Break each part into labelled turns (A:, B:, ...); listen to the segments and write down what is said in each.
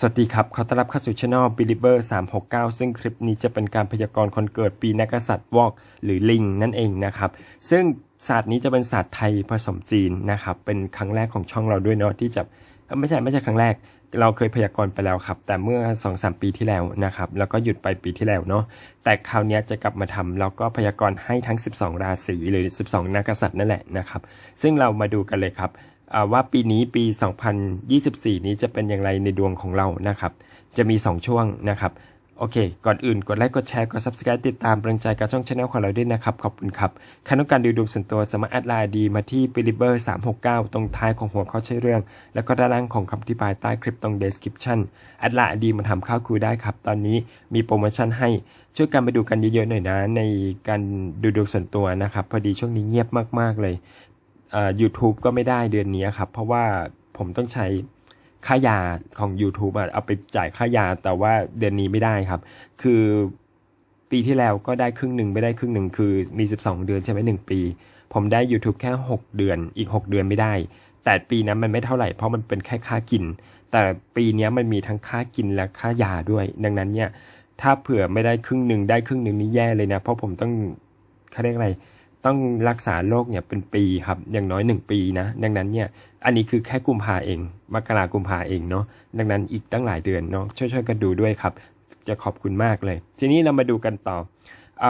A: สวัสดีครับ ขอต้อนรับเข้าสู่ช anel Believer 369 ซึ่งคลิปนี้จะเป็นการพยากรณ์คนเกิดปีนักษัตริย์วอกหรือลิงนั่นเองนะครับ ซึ่งศาสตร์นี้จะเป็นศาสตร์ไทยผสมจีนนะครับ เป็นครั้งแรกของช่องเราด้วยเนาะที่จะไม่ใช่ไม่ใช่ครั้งแรก เราเคยพยากรณ์ไปแล้วครับ แต่เมื่อ2-3ปีที่แล้วนะครับ แล้วก็หยุดไปปีที่แล้วเนาะ แต่คราวนี้จะกลับมาทำแล้วก็พยากรณ์ให้ทั้ง 12 ราศีหรือ 12 นักษัตริย์นั่นแหละนะครับ ซึ่งเรามาดูกันเลยครับ ว่าปีนี้ปี 2024 นี้จะเป็นอย่างไรในดวงของเรานะครับ จะมี 2 ช่วงนะครับ โอเค ก่อนอื่นกดไลค์กดแชร์กด subscribe ติดตามกำลังใจกับช่องช anel ของเราด้วยนะครับ ขอบคุณครับใครต้องการดูดวงส่วนตัวสามารถแอดไลน์ดีมาที่ b e l i e v e r 369 ตรงท้ายของหัวข้อใช้เรื่อง แล้วก็ด้านล่างของคำอธิบายใต้คลิปตรง description แอดไลน์ดีมาทำข้าวคุยได้ครับ ตอนนี้มีโปรโมชั่นให้ช่วยกันไปดูกันเยอะๆหน่อยนะ ในการดูดวงส่วนตัวนะครับพอดีช่วงนี้เงียบมากๆเลย เอ่อ YouTube ก็ไม่ได้เดือนนี้ครับ เพราะว่าผมต้องใช้ค่ายาของ YouTube อะเอาไปจ่ายค่ายาแต่ว่าเดือนนี้ไม่ได้ครับ คือปีที่แล้วก็ได้ครึ่งหนึ่งไม่ได้ครึ่งหนึ่งคือมี 12 เดือนใช่ไหมหนึ่งปี ผมได้ YouTube แค่ 6 เดือนอีก 6 เดือนไม่ได้ แต่ปีนั้นมันไม่เท่าไหร่เพราะมันเป็นแค่ค่ากิน แต่ปีนี้มันมีทั้งค่ากินและค่ายาด้วย ดังนั้นเนี่ยถ้าเผื่อไม่ได้ครึ่งหนึ่งได้ครึ่งหนึ่งนี่แย่เลยนะ เพราะผมต้องเขาเรียกอะไร ต้องรักษาโรคเนี่ยเป็นปีครับอย่างน้อยหนึ่งปีนะ ดังนั้นเนี่ยอันนี้คือแค่กุมภาเองมกรากุมภาเองเนาะดังนั้นอีกตั้งหลายเดือนเนาะช่วยๆกันดูด้วยครับ จะขอบคุณมากเลย ทีนี้เรามาดูกันต่ออ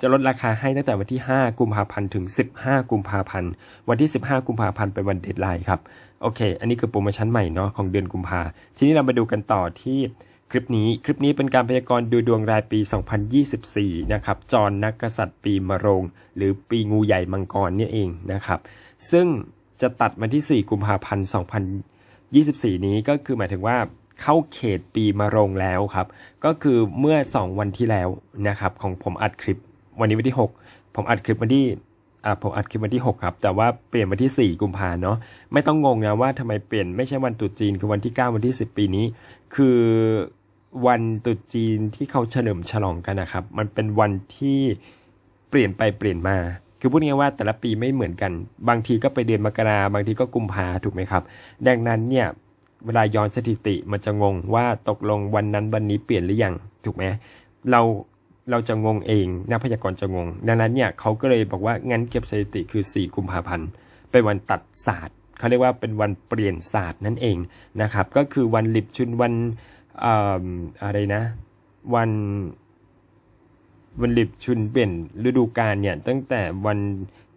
A: จะลดราคาให้ตั้งแต่วันที่ 5 กุมภาพันธ์ถึง 15 กุมภาพันธ์ วันที่ 15 กุมภาพันธ์เป็นวันเดทไลน์ครับ โอเค อันนี้คือโปรโมชั่นใหม่เนาะของเดือนกุมภา ทีนี้เรามาดูกันต่อที่ คลิปนี้คลิปนี้เป็นการพยากรณ์ดูดวงรายปี 2024 นะครับจรนักกษัตริย์ปีมะโรง หรือปีงูใหญ่มังกรเนี่ยเองนะครับ ซึ่งจะตัดมาที่ 4 กุมภาพันธ์ 2024 นี้ก็คือหมายถึงว่าเข้าเขตปีมะโรงแล้วครับ ก็คือเมื่อ 2 วันที่แล้วนะครับของผมอัดคลิปวันนี้วันที่ 6 ผมอัดคลิปวันที่ อ่าผมอัดคลิปวันที่ 6 ครับ แต่ว่าเปลี่ยนวันที่ 4 กุมภาเนาะไม่ต้องงงนะว่าทำไมเปลี่ยนไม่ใช่วันตรุษจีนคือวันที่ 9 วันที่ 10 ปีนี้ คือวันตรุษจีนที่เขาเฉลิมฉลองกันนะครับ มันเป็นวันที่เปลี่ยนไปเปลี่ยนมา คือพูดง่ายๆว่าแต่ละปีไม่เหมือนกัน บางทีก็ไปเดือนมกราบางทีก็กุมภาถูกไหมครับ ดังนั้นเนี่ยเวลาย้อนสถิติมันจะงงว่าตกลงวันนั้นวันนี้เปลี่ยนหรือยังถูกไหมเรา เราจะงงเองนักพยากรณ์จะงง ดังนั้นเนี่ยเขาก็เลยบอกว่างั้นเก็บสถิติคือ 4 กุมภาพันธ์เป็นวันตัดศาสตร์เขาเรียกว่าเป็นวันเปลี่ยนศาสตร์นั่นเองนะครับ ก็คือวันหลิบชุนวันออะไรนะ วันวันหลิบชุนเปลี่ยนฤดูกาลเนี่ยตั้งแต่วัน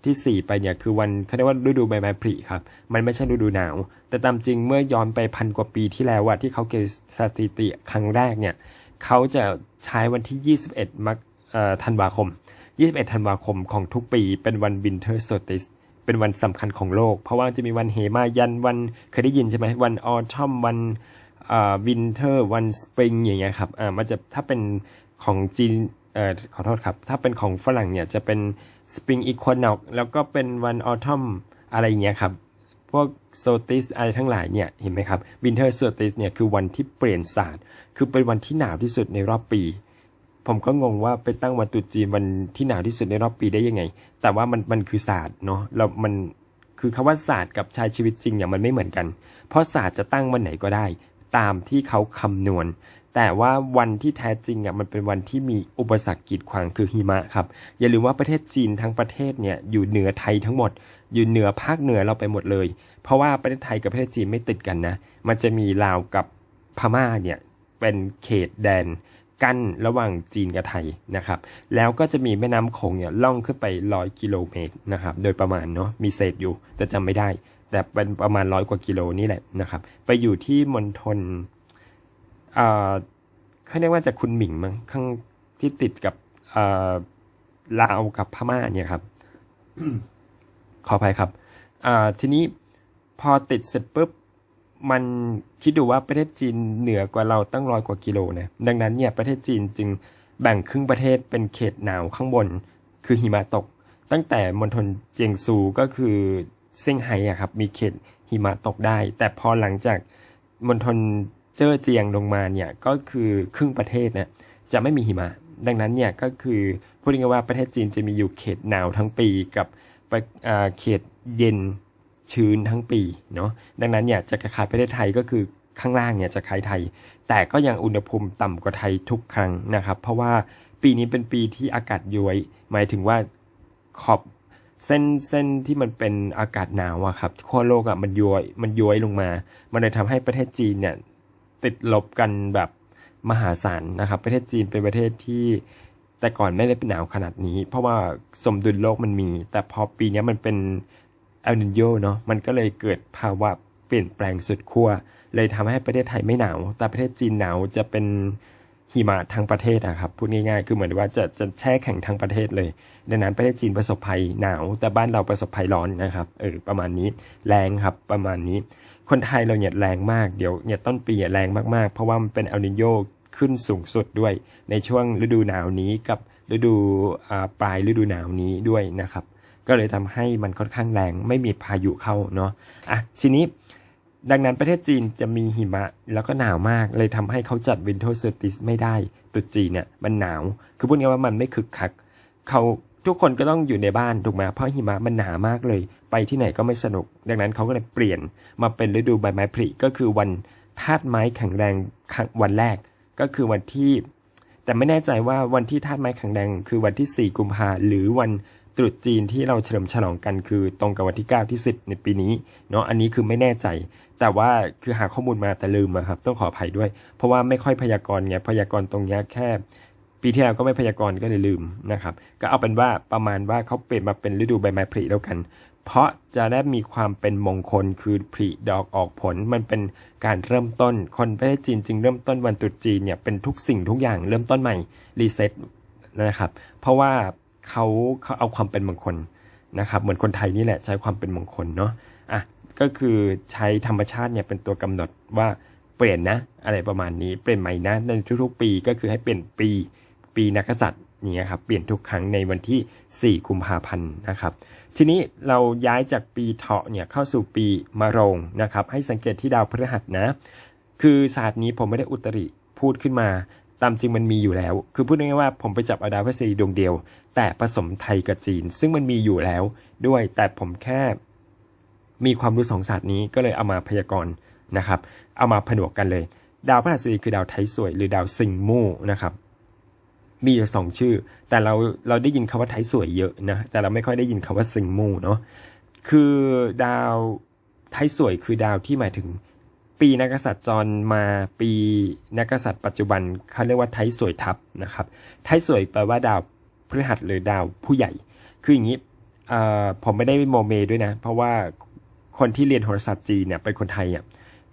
A: ที่ 4 ไปเนี่ยคือวันเขาเรียกว่าฤดูใบไม้ผลิครับ มันไม่ใช่ฤดูหนาว แต่ตามจริงเมื่อย้อนไปพันกว่าปีที่แล้วอะที่เขาเก็บสถิติครั้งแรกเนี่ย เขาจะใช้วันที่ 21มกเอ่อธันวาคม 21 ธันวาคมของทุกปีเป็นวัน Winter Solstice เป็นวันสำคัญของโลก เพราะว่าจะมีวันเหมายันวันเคยได้ยินใช่ไหมวันออทอมวันวินเทอร์วันสปริงอย่างเงี้ยครับอ่ามันจะถ้าเป็นของจีนเอ่อขอโทษครับ ถ้าเป็นของฝรั่งเนี่ยจะเป็นสปริงอีควอนอกแล้วก็เป็นวันออทอมอะไรอย่างเงี้ยครับ พวกโซติสอะไรทั้งหลายเนี่ยเห็นไหมครับวินเทอร์โซติสเนี่ยคือวันที่เปลี่ยนศาสตร์ คือเป็นวันที่หนาวที่สุดในรอบปี ผมก็งงว่าไปตั้งวันตรุษจีนวันที่หนาวที่สุดในรอบปีได้ยังไง แต่ว่ามันมันคือศาสตร์เนาะแล้วมันคือคาว่าศาสตร์กับใช้ชีวิตจริงเนี่ยมันไม่เหมือนกัน เพราะศาสตร์จะตั้งวันไหนก็ได้ ตามที่เขาคำนวณ แต่ว่าวันที่แท้จริงอะมันเป็นวันที่มีอุปสรรคกีดขวางคือหิมะครับ อย่าลืมว่าประเทศจีนทั้งประเทศเนี่ยอยู่เหนือไทยทั้งหมด อยู่เหนือภาคเหนือเราไปหมดเลย เพราะว่าประเทศไทยกับประเทศจีนไม่ติดกันนะ มันจะมีลาวกับพม่าเนี่ยเป็นเขตแดนกั้นระหว่างจีนกับไทยนะครับ แล้วก็จะมีแม่น้ำโขงเนี่ยล่องขึ้นไปร้อยกิโลเมตรนะครับ โดยประมาณเนาะ มีเศษอยู่ แต่จำไม่ได้ แต่เป็นประมาณร้อยกว่ากิโลนี่แหละนะครับ ไปอยู่ที่มณฑลเอ่อเขาเรียกว่าจะคุณหมิงมั้ง ข้างที่ติดกับเอ่อลาวกับพม่าเนี่ยครับ ขออภัยครับอ่าทีนี้พอติดเสร็จปุ๊บมันคิดดูว่าประเทศจีนเหนือกว่าเราตั้งร้อยกว่ากิโลนะดังนั้นเนี่ยประเทศจีนจึงแบ่งครึ่งประเทศเป็นเขตหนาวข้างบน คือหิมะตก ตั้งแต่มณฑลเจียงซูก็คือเซี่ยงไฮ้อะครับมีเขตหิมะตกได้ แต่พอหลังจากมณฑลเจ้อเจียงลงมาเนี่ยก็คือครึ่งประเทศนะจะไม่มีหิมะ ดังนั้นเนี่ยก็คือพูดง่ายๆว่าประเทศจีนจะมีอยู่เขตหนาวทั้งปีกับ ประเขตเย็นชื้นทั้งปีเนาะดังนั้นเนี่ยจะคล้ายประเทศไทยก็คือข้างล่างเนี่ยจะคล้ายไทย แต่ก็ยังอุณหภูมิต่ำกว่าไทยทุกครั้งนะครับ เพราะว่าปีนี้เป็นปีที่อากาศย้วย หมายถึงว่าขอบเส้นเส้นที่มันเป็นอากาศหนาวอะครับขั้วโลกอะมันย้วยมันย้วยลงมา มันเลยทำให้ประเทศจีนเนี่ยติดลบกันแบบมหาศาลนะครับ ประเทศจีนเป็นประเทศที่ แต่ก่อนไม่ได้เป็นหนาวขนาดนี้ เพราะว่าสมดุลโลกมันมี แต่พอปีนี้มันเป็นเอลนินโยเนาะมันก็เลยเกิดภาวะเปลี่ยนแปลงสุดขั้วเลยทำให้ประเทศไทยไม่หนาว แต่ประเทศจีนหนาวจะเป็นหิมะทั้งประเทศอะครับพูดง่ายๆคือเหมือนว่าจะจะแช่แข็งทั้งประเทศเลย ดังนั้นประเทศจีนประสบภัยหนาว แต่บ้านเราประสบภัยร้อนนะครับเออประมาณนี้แรงครับประมาณนี้ คนไทยเราเนี่ยแรงมากเดี๋ยวเนี่ยต้นปีอะแรงมากๆ เพราะว่ามันเป็นเอลนินโย ขึ้นสูงสุดด้วย ในช่วงฤดูหนาวนี้กับฤดูปลายฤดูหนาวนี้ด้วยนะครับ ก็เลยทำให้มันค่อนข้างแรงไม่มีพายุเข้าเนาะอะทีนี้ดังนั้นประเทศจีนจะมีหิมะแล้วก็หนาวมาก เลยทำให้เขาจัดวินเทอร์เซอร์ติสไม่ได้ตรุษจีนเนี่ยมันหนาว คือพูดง่ายว่ามันไม่คึกคักเขาทุกคนก็ต้องอยู่ในบ้านถูกไหมเพราะหิมะมันหนามากเลย ไปที่ไหนก็ไม่สนุก ดังนั้นเขาก็เลยเปลี่ยนมาเป็นฤดูใบไม้ผลิก็คือวันธาตุไม้แข็งแรงวันแรก ก็คือวันที่ แต่ไม่แน่ใจว่าวันที่ธาตุไม้แข็งแรงคือวันที่ 4 กุมภาหรือวันตรุษจีนที่เราเฉลิมฉลองกันคือตรงกับวันที่ 9 ที่ 10 ในปีนี้เนาะอันนี้คือไม่แน่ใจ แต่ว่าคือหาข้อมูลมาแต่ลืมอะครับ ต้องขออภัยด้วย เพราะว่าไม่ค่อยพยากรณ์ไงพยากรณ์ตรงเนี้ยแค่ ปีที่แล้วก็ไม่พยากรณ์ก็เลยลืมนะครับ ก็เอาเป็นว่าประมาณว่าเขาเปลี่ยนมาเป็นฤดูใบไม้ผลิแล้วกัน เพราะจะได้มีความเป็นมงคลคือผลิดอกออกผลมันเป็นการเริ่มต้น คนประเทศจีนจึงเริ่มต้นวันตรุษจีนเนี่ยเป็นทุกสิ่งทุกอย่างเริ่มต้นใหม่รีเซ็ตนะครับ เพราะว่าเขาเขาเอาความเป็นมงคลนะครับเหมือนคนไทยนี่แหละใช้ความเป็นมงคลเนาะอะก็คือใช้ธรรมชาติเนี่ยเป็นตัวกำหนดว่าเปลี่ยนนะ อะไรประมาณนี้เปลี่ยนใหม่นะในทุกๆปีก็คือให้เปลี่ยนปี ปีนักกษัตริย์ นี่ยครับ เปลี่ยนทุกครั้งในวันที่ 4 กุมภาพันธ์นะครับ ทีนี้เราย้ายจากปีเถาะเนี่ยเข้าสู่ปีมะโรงนะครับ ให้สังเกตที่ดาวพฤหัสนะ คือศาสตร์นี้ผมไม่ได้อุตริพูดขึ้นมาตามจริงมันมีอยู่แล้ว คือพูดง่ายๆว่าผมไปจับเอาดาวพฤหัสดวงเดียว แต่ผสมไทยกับจีน ซึ่งมันมีอยู่แล้วด้วย แต่ผมแค่มีความรู้สองศาสตร์นี้ก็เลยเอามาพยากรณ์นะครับ เอามาผนวกกันเลย ดาวพฤหัสบดีคือดาวไทยสวยหรือดาวสิงมู่นะครับ มีอยู่สองชื่อ แต่เราเราได้ยินคำว่าไทยสวยเยอะนะ แต่เราไม่ค่อยได้ยินคำว่าสิงมูเนาะคือดาวไทยสวยคือดาวที่หมายถึงปีนักษัตริย์จรมาปีนักษัตริย์ปัจจุบันเขาเรียกว่าไทยสวยทับนะครับ ไทยสวยแปลว่าดาวพฤหัสหรือดาวผู้ใหญ่ คืออย่างนี้ผมไม่ได้โมเมด้วยนะ เพราะว่าคนที่เรียนโหราศาสตร์จีนเนี่ยเป็นคนไทยอะ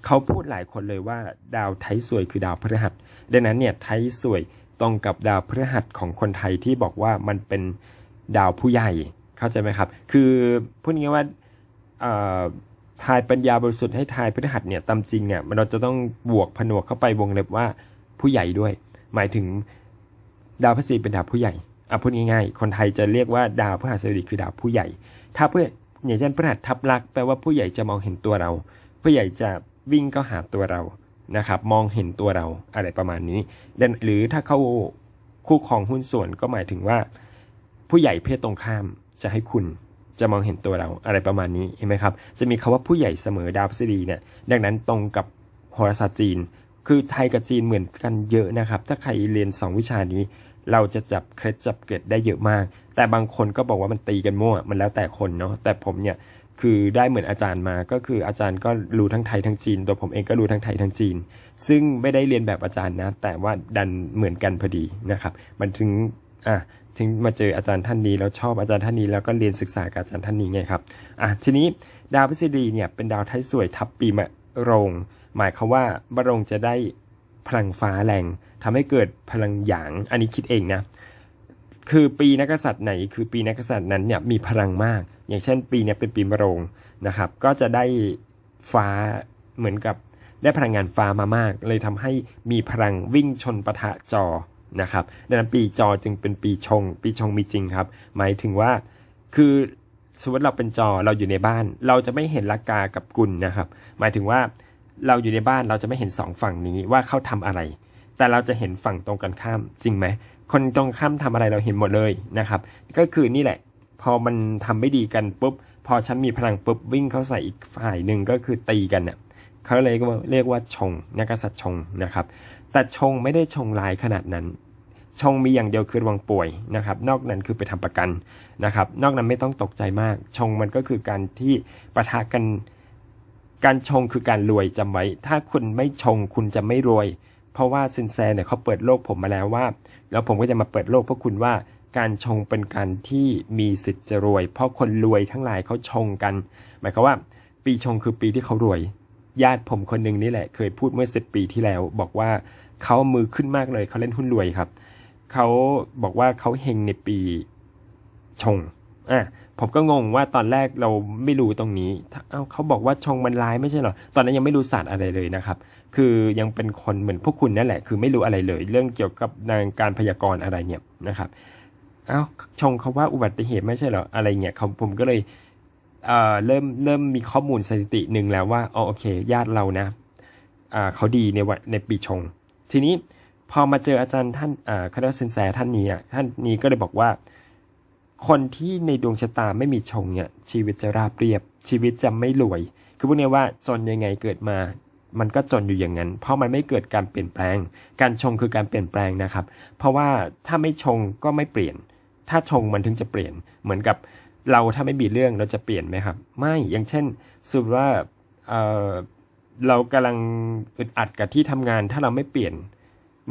A: เขาพูดหลายคนเลยว่าดาวไทยสวยคือดาวพฤหัส ดังนั้นเนี่ยไทยสวย ตรงกับดาวพฤหัสของคนไทยที่บอกว่ามันเป็นดาวผู้ใหญ่เข้าใจไหมครับ คือพูดง่ายว่าทายปัญญาบริสุทธิ์ให้ทายพฤหัสเนี่ยตามจริงเนี่ยมันเราจะต้องบวกผนวกเข้าไปวงเล็บว่าผู้ใหญ่ด้วย หมายถึงดาวพฤหัสเป็นดาวผู้ใหญ่อะพูดง่ายๆ คนไทยจะเรียกว่าดาวพฤหัสบดีคือดาวผู้ใหญ่ ถ้าเพื่ออย่างเช่นพฤหัสทับลักษ์แปลว่าผู้ใหญ่จะมองเห็นตัวเรา ผู้ใหญ่จะวิ่งเข้าหาตัวเรา นะครับ มองเห็นตัวเราอะไรประมาณนี้ หรือถ้าเขาคู่ครองหุ้นส่วนก็หมายถึงว่า ผู้ใหญ่เพศตรงข้ามจะให้คุณจะมองเห็นตัวเราอะไรประมาณนี้เห็นไหมครับ จะมีคาว่าผู้ใหญ่เสมอดาวพฤษฎีเนี่ย ดังนั้นตรงกับโหราศาสตร์จีน คือไทยกับจีนเหมือนกันเยอะนะครับ ถ้าใครเรียน 2 วิชานี้ เราจะจับเคล็ดจับเกร็ดได้เยอะมาก แต่บางคนก็บอกว่ามันตีกันมั่ว มันแล้วแต่คนเนาะ แต่ผมเนี่ย คือได้เหมือนอาจารย์มาก็คืออาจารย์ก็รู้ทั้งไทยทั้งจีน ตัวผมเองก็รู้ทั้งไทยทั้งจีน ซึ่งไม่ได้เรียนแบบอาจารย์นะ แต่ว่าดันเหมือนกันพอดีนะครับ มันถึงอะถึงมาเจออาจารย์ท่านนี้แล้วชอบอาจารย์ท่านนี้แล้วก็เรียนศึกษากับอาจารย์ท่านนี้ไงครับอะทีนี้ดาวพฤษฎีเนี่ยเป็นดาวไทยสวยทับปีมะโรง หมายความว่ามะโรงจะได้พลังฟ้าแรงทำให้เกิดพลังหยาง อันนี้คิดเองนะ คือปีนักษัตริย์ไหน คือปีนักกษัตริย์นั้นเนี่ยมีพลังมาก อย่างเช่นปีนี้เป็นปีมะโรงนะครับ ก็จะได้ฟ้าเหมือนกับได้พลังงานฟ้ามามาก เลยทำให้มีพลังวิ่งชนปะทะจอนะครับดังนั้นปีจอจึงเป็นปีชง ปีชงมีจริงครับ หมายถึงว่าคือสมมติเราเป็นจอเราอยู่ในบ้าน เราจะไม่เห็นลักกากับกุลนะครับ หมายถึงว่าเราอยู่ในบ้านเราจะไม่เห็นสองฝั่งนี้ว่าเขาทำอะไร แต่เราจะเห็นฝั่งตรงกันข้ามจริงไหมคนตรงข้ามทำอะไรเราเห็นหมดเลยนะครับ ก็คือนี่แหละ พอมันทำไม่ดีกันปุ๊บ พอฉันมีพลังปุ๊บวิ่งเข้าใส่อีกฝ่ายหนึ่งก็คือตีกันเนี่ยเขาเลยก็เรียกว่าชงนักษัตริย์ชงนะครับ แต่ชงไม่ได้ชงลายขนาดนั้น ชงมีอย่างเดียวคือระวังป่วยนะครับ นอกนั้นคือไปทำประกันนะครับ นอกนั้นไม่ต้องตกใจมาก ชงมันก็คือการที่ปะทะกัน การชงคือการรวยจำไว้ ถ้าคุณไม่ชงคุณจะไม่รวย เพราะว่าซินแซเนี่ยเขาเปิดโลกผมมาแล้วว่า แล้วผมก็จะมาเปิดโลกพวกคุณว่า การชงเป็นการที่มีสิทธิ์จะรวย เพราะคนรวยทั้งหลายเขาชงกัน หมายความว่า ปีชงคือปีที่เขารวย ญาติผมคนหนึ่งนี่แหละ เคยพูดเมื่อสิบปีที่แล้ว บอกว่าเขามือขึ้นมากเลยเขาเล่นหุ้นรวยครับเขาบอกว่าเขาเฮงในปีชงอะผมก็งงว่าตอนแรกเราไม่รู้ตรงนี้เอ้าเขาบอกว่าชงมันร้ายไม่ใช่หรอ ตอนนั้นยังไม่รู้ศาสตร์อะไรเลยนะครับ คือยังเป็นคนเหมือนพวกคุณนั่นแหละ คือไม่รู้อะไรเลย เรื่องเกี่ยวกับนางการพยากรณ์อะไรเนี่ยนะครับ เอ้าชงเขาว่าอุบัติเหตุไม่ใช่เหรออะไรเงี้ยเขาผมก็เลยเอ่อเริ่มเริ่มมีข้อมูลสถิติหนึ่งแล้วว่าอ๋อโอเค ญาติเรานะอ่าเขาดีในวันในปีชง ทีนี้พอมาเจออาจารย์ท่านอ่าคณะเซนแซท่านนี้อะท่านนี้ก็เลยบอกว่า คนที่ในดวงชะตาไม่มีชงเนี่ยชีวิตจะราบเรียบ ชีวิตจะไม่รวย คือพูดง่ายว่าจนยังไงเกิดมามันก็จนอยู่อย่างนั้น เพราะมันไม่เกิดการเปลี่ยนแปลง การชงคือการเปลี่ยนแปลงนะครับ เพราะว่าถ้าไม่ชงก็ไม่เปลี่ยน ถ้าชงมันถึงจะเปลี่ยนเหมือนกับเราถ้าไม่มีเรื่องเราจะเปลี่ยนไหมครับ ไม่อย่างเช่นสมมติว่าเออเรากำลังอึดอัดกับที่ทำงาน ถ้าเราไม่เปลี่ยน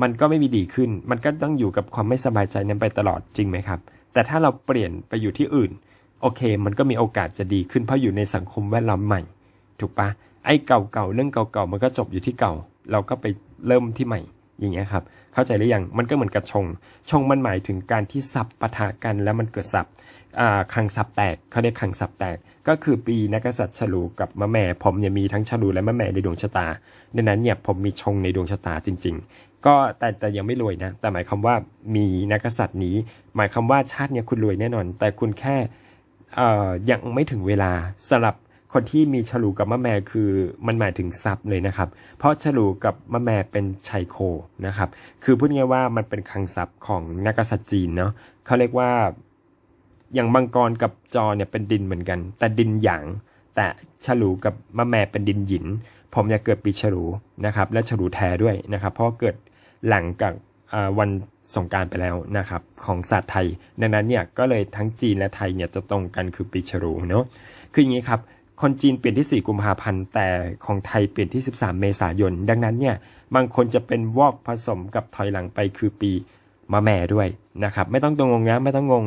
A: มันก็ไม่มีดีขึ้น มันก็ต้องอยู่กับความไม่สบายใจนั้นไปตลอดจริงไหมครับ แต่ถ้าเราเปลี่ยนไปอยู่ที่อื่น โอเค มันก็มีโอกาสจะดีขึ้นเพราะอยู่ในสังคมแวดล้อมใหม่ ถูกปะไอ้เก่าๆเรื่องเก่าๆมันก็จบอยู่ที่เก่า เราก็ไปเริ่มที่ใหม่ อย่างเงี้ยครับ เข้าใจหรือยัง มันก็เหมือนกับชง ชงมันหมายถึงการที่สับปะทะกันแล้วมันเกิดสับคลังสับแตกเขาเรียกคลังสับแตก ก็คือปีนักษัตริย์ฉลูกับมะแม่ ผมเนี่ยมีทั้งฉลูและมะแม่ในดวงชะตา ดังนั้นเนี่ยผมมีชงในดวงชะตาจริง ๆ ก็แต่แต่ยังไม่รวยนะ แต่หมายความว่ามีนักษัตริย์นี้ หมายความว่าชาติเนี่ยคุณรวยแน่นอน แต่คุณแค่ยังไม่ถึงเวลาสำหรับ คนที่มีฉลูกับมะแม่คือมันหมายถึงทรัพย์เลยนะครับ เพราะฉลูกับมะแม่เป็นชัยโคนะครับ คือพูดง่ายว่ามันเป็นคลังทรัพย์ของนักกษัตริย์จีนเนาะเขาเรียกว่าอย่างมังกรกับจอเนี่ยเป็นดินเหมือนกัน แต่ดินหยางแต่ฉลูกับมะแม่เป็นดินหยิน ผมเนี่ยเกิดปีฉลูนะครับ และฉลูแท้ด้วยนะครับ เพราะเกิดหลังกับวันสงการไปแล้วนะครับของศาสตร์ไทย ดังนั้นเนี่ยก็เลยทั้งจีนและไทยเนี่ยจะตรงกันคือปีฉลูเนาะคืออย่างนี้ครับ คนจีนเปลี่ยนที่ 4 กุมภาพันธ์ แต่ของไทยเปลี่ยนที่ 13 เมษายน ดังนั้นเนี่ย บางคนจะเป็นวอกผสมกับถอยหลังไปคือปีมะแม่ด้วยนะครับ ไม่ต้องตรงงงนะไม่ต้องงง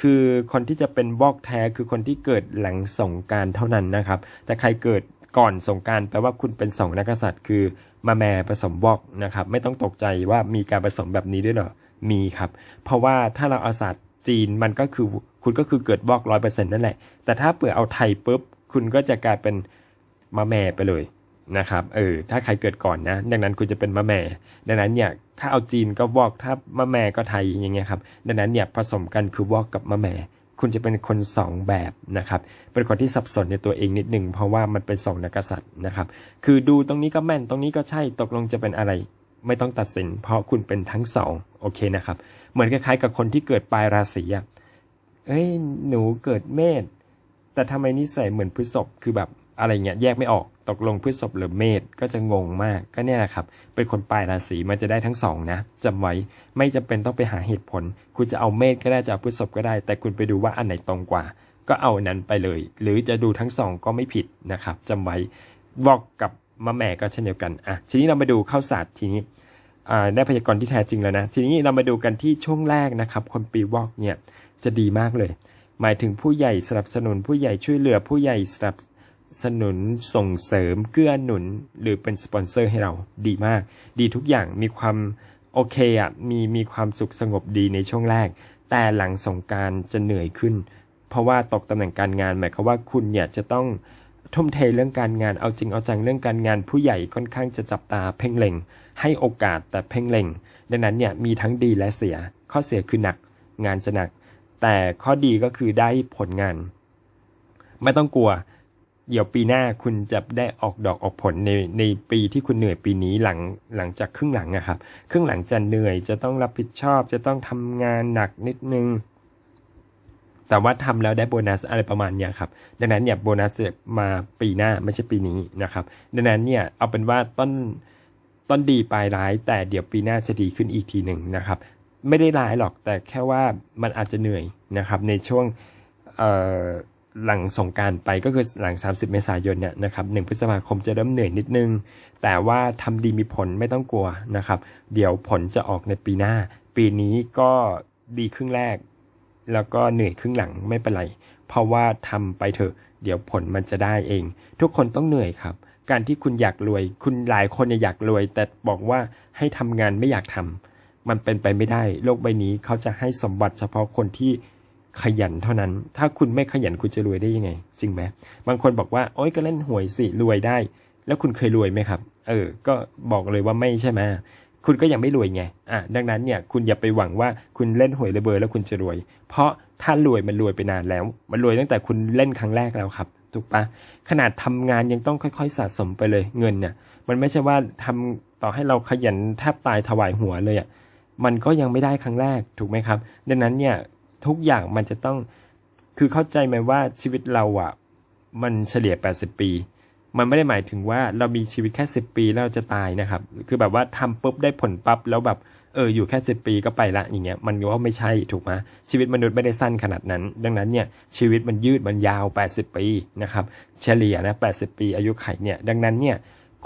A: คือคนที่จะเป็นวอกแท้คือคนที่เกิดหลังสงการเท่านั้นนะครับ แต่ใครเกิดก่อนสงการแปลว่าคุณเป็นสองนักษัตริย์ คือมาแม่ผสมวอกนะครับ ไม่ต้องตกใจว่ามีการผสมแบบนี้ด้วยเหรอ มีครับ เพราะว่าถ้าเราเอาศาสตร์จีนมันก็คือคุณก็คือเกิดวอกร้อยเปอร์เซ็นต์นั่นแหละ แต่ถ้าเปิดเอาไทยปุ๊บ คุณก็จะกลายเป็นมาแม่ไปเลยนะครับ เออ ถ้าใครเกิดก่อนนะ ดังนั้นคุณจะเป็นมะแม่ ดังนั้นเนี่ย ถ้าเอาจีนก็วอก ถ้ามะแม่ก็ไทยอย่างเงี้ยครับ ดังนั้นเนี่ยผสมกันคือวอกกับมะแม่ คุณจะเป็นคนสองแบบนะครับ เป็นคนที่สับสนในตัวเองนิดหนึ่งเพราะว่ามันเป็นสองนักษัตริย์นะครับ คือดูตรงนี้ก็แม่น ตรงนี้ก็ใช่ ตกลงจะเป็นอะไร ไม่ต้องตัดสิน เพราะคุณเป็นทั้งสอง โอเคนะครับ เหมือนคล้ายๆกับคนที่เกิดปลายราศีอะเอ้ย หนูเกิดเมษ แต่ทำไมนิสัยเหมือนพฤษภคือแบบอะไรเงี้ยแยกไม่ออกตกลงพฤษภหรือเมษก็จะงงมาก ก็เนี่ยแหละครับ เป็นคนปลายราศีมันจะได้ทั้งสองนะจำไว้ไม่จำเป็นต้องไปหาเหตุผล คุณจะเอาเมษก็ได้จะเอาพฤษภก็ได้ แต่คุณไปดูว่าอันไหนตรงกว่า ก็เอานั้นไปเลย หรือจะดูทั้งสองก็ไม่ผิดนะครับจำไว้วอกกับมะแม่ก็เช่นเดียวกันอะทีนี้เรามาดูข้าวศาสตร์ทีนี้ได้พยากรณ์ที่แท้จริงแล้วนะ ทีนี้เรามาดูกันที่ช่วงแรกนะครับ คนปีวอกเนี่ยจะดีมากเลย หมายถึงผู้ใหญ่สนับสนุน ผู้ใหญ่ช่วยเหลือผู้ใหญ่สนับสนุนส่งเสริมเกื้อหนุน หรือเป็นสปอนเซอร์ให้เราดีมาก ดีทุกอย่างมีความโอเคอะมีมีความสุขสงบดีในช่วงแรก แต่หลังสงการจะเหนื่อยขึ้น เพราะว่าตกตำแหน่งการงานหมายความว่าคุณเนี่ยจะต้องทุ่มเทเรื่องการงานเอาจริงเอาจังเรื่องการงานผู้ใหญ่ค่อนข้างจะจับตาเพ่งเล็ง ให้โอกาสแต่เพ่งเล็ง ดังนั้นเนี่ยมีทั้งดีและเสีย ข้อเสียคือหนัก งานจะหนัก แต่ข้อดีก็คือได้ผลงาน ไม่ต้องกลัว เดี๋ยวปีหน้าคุณจะได้ออกดอกออกผลในในปีที่คุณเหนื่อยปีนี้หลังหลังจากครึ่งหลังอะครับ ครึ่งหลังจะเหนื่อยจะต้องรับผิดชอบ จะต้องทำงานหนักนิดนึง แต่ว่าทำแล้วได้โบนัสอะไรประมาณนี้ครับ ดังนั้นเนี่ยโบนัสมาปีหน้าไม่ใช่ปีนี้นะครับ ดังนั้นเนี่ยเอาเป็นว่าต้นต้นดีปลายร้าย แต่เดี๋ยวปีหน้าจะดีขึ้นอีกทีหนึ่งนะครับ ไม่ได้ร้ายหรอกแต่แค่ว่ามันอาจจะเหนื่อยนะครับในช่วงหลังสงการไปก็คือหลัง 30 เมษายนเนี่ยนะครับ1พฤษภาคมจะเริ่มเหนื่อยนิดนึง แต่ว่าทำดีมีผลไม่ต้องกลัวนะครับ เดี๋ยวผลจะออกในปีหน้า ปีนี้ก็ดีครึ่งแรก แล้วก็เหนื่อยครึ่งหลังไม่เป็นไร เพราะว่าทำไปเถอะ เดี๋ยวผลมันจะได้เอง ทุกคนต้องเหนื่อยครับ การที่คุณอยากรวย คุณหลายคนอยากรวย แต่บอกว่าให้ทำงานไม่อยากทำ มันเป็นไปไม่ได้ โลกใบนี้เขาจะให้สมบัติเฉพาะคนที่ขยันเท่านั้น ถ้าคุณไม่ขยันคุณจะรวยได้ยังไง จริงไหมบางคนบอกว่าโอ๊ยก็เล่นหวยสิรวยได้ แล้วคุณเคยรวยไหมครับ เออ ก็บอกเลยว่าไม่ใช่ไหมคุณก็ยังไม่รวยไง อะ ดังนั้นเนี่ยคุณอย่าไปหวังว่าคุณเล่นหวยระเบอแล้วคุณจะรวย เพราะถ้ารวยมันรวยไปนานแล้ว มันรวยตั้งแต่คุณเล่นครั้งแรกแล้วครับ ถูกปะขนาดทำงานยังต้องค่อยๆสะสมไปเลยเงินเนี่ย มันไม่ใช่ว่าทำต่อให้เราขยันแทบตายถวายหัวเลยอะ มันก็ยังไม่ได้ครั้งแรกถูกไหมครับ ดังนั้นเนี่ยทุกอย่างมันจะต้องคือเข้าใจไหมว่าชีวิตเราอะมันเฉลี่ย 80 ปี มันไม่ได้หมายถึงว่าเรามีชีวิตแค่ 10 ปีแล้วเราจะตายนะครับ คือแบบว่าทำปุ๊บได้ผลปั๊บแล้วแบบเอออยู่แค่ 10 ปีก็ไปละอย่างเงี้ยมันก็ไม่ใช่ถูกไหมชีวิตมนุษย์ไม่ได้สั้นขนาดนั้น ดังนั้นเนี่ยชีวิตมันยืดมันยาว 80 ปีนะครับเฉลี่ยนะ 80 ปีอายุไขเนี่ยดังนั้นเนี่ย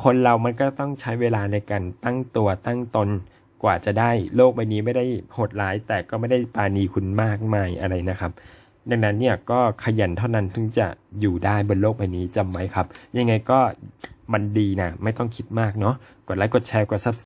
A: คนเรามันก็ต้องใช้เวลาในการตั้งตัวตั้งตน กว่าจะได้โลกใบนี้ไม่ได้โหดร้าย แต่ก็ไม่ได้ปาณีคุณมากมายอะไรนะครับ ดังนั้นเนี่ยก็ขยันเท่านั้นถึงจะอยู่ได้บนโลกใบนี้จำไว้ครับ ยังไงก็มันดีนะ ไม่ต้องคิดมากเนาะกดไลค์กดแชร์กด s u b s c r i b